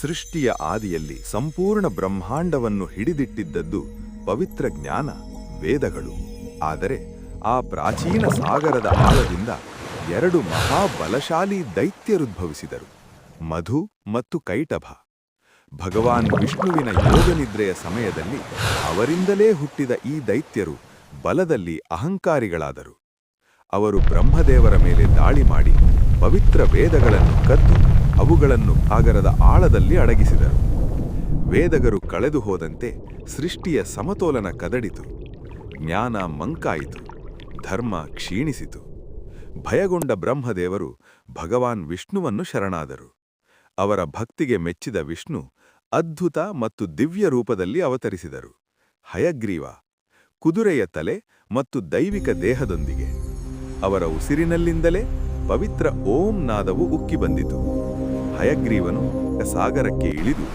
ಸೃಷ್ಟಿಯ ಆದಿಯಲ್ಲಿ ಸಂಪೂರ್ಣ ಬ್ರಹ್ಮಾಂಡವನ್ನು ಹಿಡಿದಿಟ್ಟಿದ್ದದ್ದು ಪವಿತ್ರ ಜ್ಞಾನ, ವೇದಗಳು. ಆದರೆ ಆ ಪ್ರಾಚೀನ ಸಾಗರದ ಆಳದಿಂದ ಎರಡು ಮಹಾಬಲಶಾಲಿ ದೈತ್ಯರುದ್ಭವಿಸಿದರು, ಮಧು ಮತ್ತು ಕೈಟಭ. ಭಗವಾನ್ ವಿಷ್ಣುವಿನ ಯೋಗನಿದ್ರೆಯ ಸಮಯದಲ್ಲಿ ಅವರಿಂದಲೇ ಹುಟ್ಟಿದ ಈ ದೈತ್ಯರು ಬಲದಲ್ಲಿ ಅಹಂಕಾರಿಗಳಾದರು. ಅವರು ಬ್ರಹ್ಮದೇವರ ಮೇಲೆ ದಾಳಿ ಮಾಡಿ ಪವಿತ್ರ ವೇದಗಳನ್ನು ಕದ್ದು ಅವುಗಳನ್ನು ಸಾಗರದ ಆಳದಲ್ಲಿ ಅಡಗಿಸಿದರು. ವೇದಗರು ಕಳೆದು ಹೋದಂತೆ ಸೃಷ್ಟಿಯ ಸಮತೋಲನ ಕದಡಿತು. ಜ್ಞಾನ ಮಂಕಾಯಿತು. ಧರ್ಮ ಕ್ಷೀಣಿಸಿತು. ಭಯಗೊಂಡ ಬ್ರಹ್ಮದೇವರು ಭಗವಾನ್ ವಿಷ್ಣುವನ್ನು ಶರಣಾದರು. ಅವರ ಭಕ್ತಿಗೆ ಮೆಚ್ಚಿದ ವಿಷ್ಣು ಅದ್ಭುತ ಮತ್ತು ದಿವ್ಯ ರೂಪದಲ್ಲಿ ಅವತರಿಸಿದರು. ಹಯಗ್ರೀವ, ಕುದುರೆಯ ತಲೆ ಮತ್ತು ದೈವಿಕ ದೇಹದೊಂದಿಗೆ ಅವರ ಉಸಿರಿನಲ್ಲಿಂದಲೇ ಪವಿತ್ರ ಓಂ ನಾದವು ಉಕ್ಕಿ ಬಂದಿತು. ಹಯಗ್ರೀವನು ಸಾಗರಕ್ಕೆ ಇಳಿದು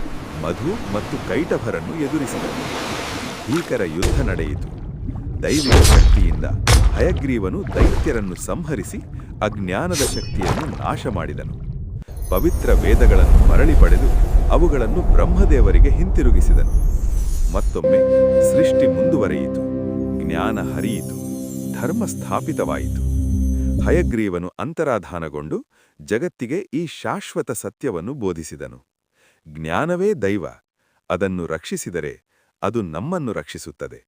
ಮಧು ಮತ್ತು ಕೈಟಭರನ್ನು ಎದುರಿಸಿದನು ಭೀಕರ ಯುದ್ಧ ನಡೆಯಿತು. ದೈವಿಕ ಶಕ್ತಿಯಿಂದ ಹಯಗ್ರೀವನು ದೈತ್ಯರನ್ನು ಸಂಹರಿಸಿ ಅಜ್ಞಾನದ ಶಕ್ತಿಯನ್ನು ನಾಶ ಮಾಡಿದನು ಪವಿತ್ರ ವೇದಗಳನ್ನು ಮರಳಿ ಪಡೆದು ಅವುಗಳನ್ನು ಬ್ರಹ್ಮದೇವರಿಗೆ ಹಿಂತಿರುಗಿಸಿದನು. ಮತ್ತೊಮ್ಮೆ ಸೃಷ್ಟಿ ಮುಂದುವರೆಯಿತು. ಜ್ಞಾನ ಹರಿಯಿತು. ಧರ್ಮ ಸ್ಥಾಪಿತವಾಯಿತು. ಹಯಗ್ರೀವನು ಅಂತರಾಧಾನಗೊಂಡು ಜಗತ್ತಿಗೆ ಈ ಶಾಶ್ವತ ಸತ್ಯವನ್ನು ಬೋಧಿಸಿದನು. ಜ್ಞಾನವೇ ದೈವ ಅದನ್ನು ರಕ್ಷಿಸಿದರೆ ಅದು ನಮ್ಮನ್ನು ರಕ್ಷಿಸುತ್ತದೆ.